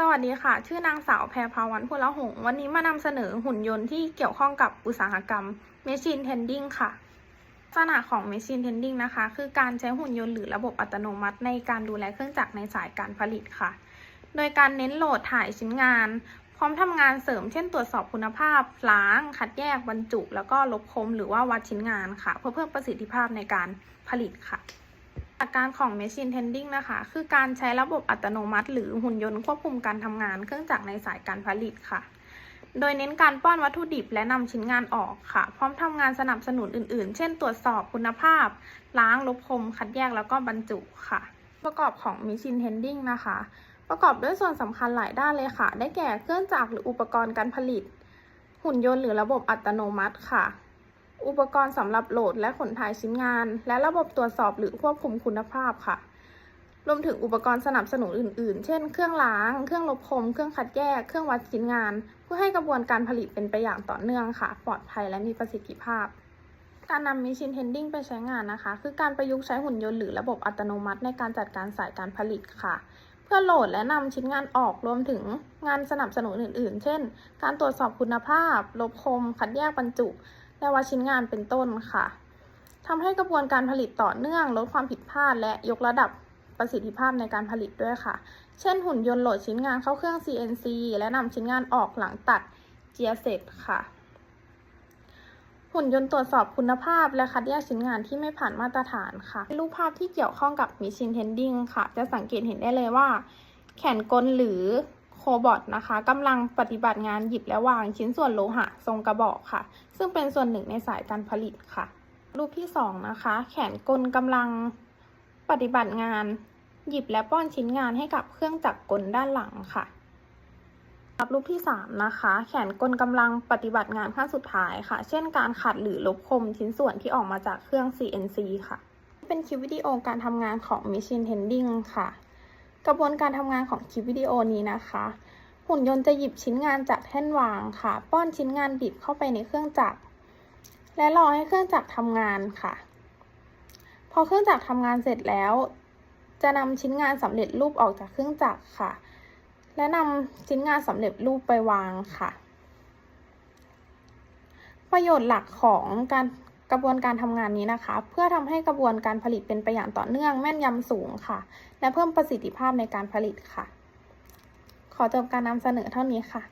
สวัสดีค่ะ ชื่อนางสาวแพรพาวันพลหง วันนี้มานำเสนอหุ่นยนต์ที่เกี่ยวข้องกับอุตสาหกรรม Machine Tending ค่ะ ลักษณะของ Machine Tending นะคะ คือการใช้หุ่นยนต์หรือระบบอัตโนมัติในการดูแลเครื่องจักรในสายการผลิตค่ะ โดยการเน้นโหลดถ่ายชิ้นงาน พร้อมทำงานเสริม เช่นตรวจสอบคุณภาพ ล้าง คัดแยกบรรจุ แล้วก็ลบคมหรือว่าวัดชิ้นงานค่ะ เพื่อเพิ่มประสิทธิภาพในการผลิตค่ะ หลักการของ Machine Tending นะคะ คือการใช้ระบบอัตโนมัติ หรือหุ่นยนต์ควบคุมการทำงานเครื่องจักรในสายการผลิตค่ะ โดยเน้นการป้อนวัตถุดิบและนำชิ้นงานออกค่ะ พร้อมทำงานสนับสนุนอื่นๆ เช่น ตรวจสอบคุณภาพ ล้างลบคม คัดแยกแล้วก็บรรจุค่ะ ประกอบของ Machine Tending นะคะ ประกอบด้วยส่วนสำคัญหลายด้านเลยค่ะ ได้แก่เครื่องจักรหรืออุปกรณ์การผลิต หุ่นยนต์หรือระบบอัตโนมัติค่ะ อุปกรณ์สำหรับโหลดและขนถ่ายชิ้นงาน และระบบตรวจสอบหรือควบคุมคุณภาพค่ะ รวมถึงอุปกรณ์สนับสนุนอื่น ๆ เช่น เครื่องล้าง เครื่องลบคม เครื่องคัดแยก เครื่องวัดชิ้นงาน เพื่อให้กระบวนการผลิตเป็นไปอย่างต่อเนื่องค่ะ ปลอดภัยและมีประสิทธิภาพการนำ Machine Tending ไปใช้งานนะคะ คือการประยุกต์ใช้หุ่นยนต์หรือระบบอัตโนมัติในการจัดการสายการผลิตค่ะ เพื่อโหลดและนำชิ้นงานออกรวมถึงงานสนับสนุนอื่น ๆ เช่น การตรวจสอบคุณภาพ ลบคม คัดแยกบรรจุ และวัดชิ้นงานเป็นต้นค่ะทำให้กระบวนการผลิตต่อเนื่องลดความผิดพลาด และยกระดับประสิทธิภาพในการผลิตด้วยค่ะ เช่นหุ่นยนต์โหลดชิ้นงานเข้าเครื่อง CNC และนำชิ้นงานออกหลังตัดเจียเสร็จค่ะ หุ่นยนต์ตรวจสอบคุณภาพและคัดแยกชิ้นงานที่ไม่ผ่านมาตรฐานค่ะ รูปภาพที่เกี่ยวข้องกับ Machine Tending ค่ะ จะสังเกตเห็นได้เลยว่า แขนกลหรือ คบอทนะคะกำลังปฏิบัติงานหยิบและวางชิ้นส่วนโลหะ ทรงกระบอกค่ะ ซึ่งเป็นส่วนหนึ่งในสายการผลิตค่ะ รูปที่สองนะคะ แขนกลกำลังปฏิบัติงานหยิบและป้อนชิ้นงานให้กับเครื่องจักรกลด้านหลังค่ะรับรูปที่สามนะคะ แขนกลกำลังปฏิบัติงานขั้นสุดท้ายค่ะ เช่นการขัดหรือลบคมชิ้นส่วนที่ออกมาจากเครื่อง CNC ค่ะ เป็นคลิปวิดีโอการทำงานของ Machine Tending ค่ะ กระบวนการทำงานของคลิปวิดีโอนี้นะคะ หุ่นยนต์จะหยิบชิ้นงานจากแท่นวางค่ะ ป้อนชิ้นงานดิบเข้าไปในเครื่องจักร และรอให้เครื่องจักรทำงานค่ะ พอเครื่องจักรทำงานเสร็จแล้ว จะนำชิ้นงานสำเร็จรูปออกจากเครื่องจักรค่ะ และนำชิ้นงานสำเร็จรูปไปวางค่ะ ประโยชน์หลักของการ กระบวนการทำงานนี้นะคะ เพื่อทำให้กระบวนการผลิตเป็นไปอย่างต่อเนื่องแม่นยำสูงค่ะ และเพิ่มประสิทธิภาพในการผลิตค่ะ ขอจบการนำเสนอเท่านี้ค่ะ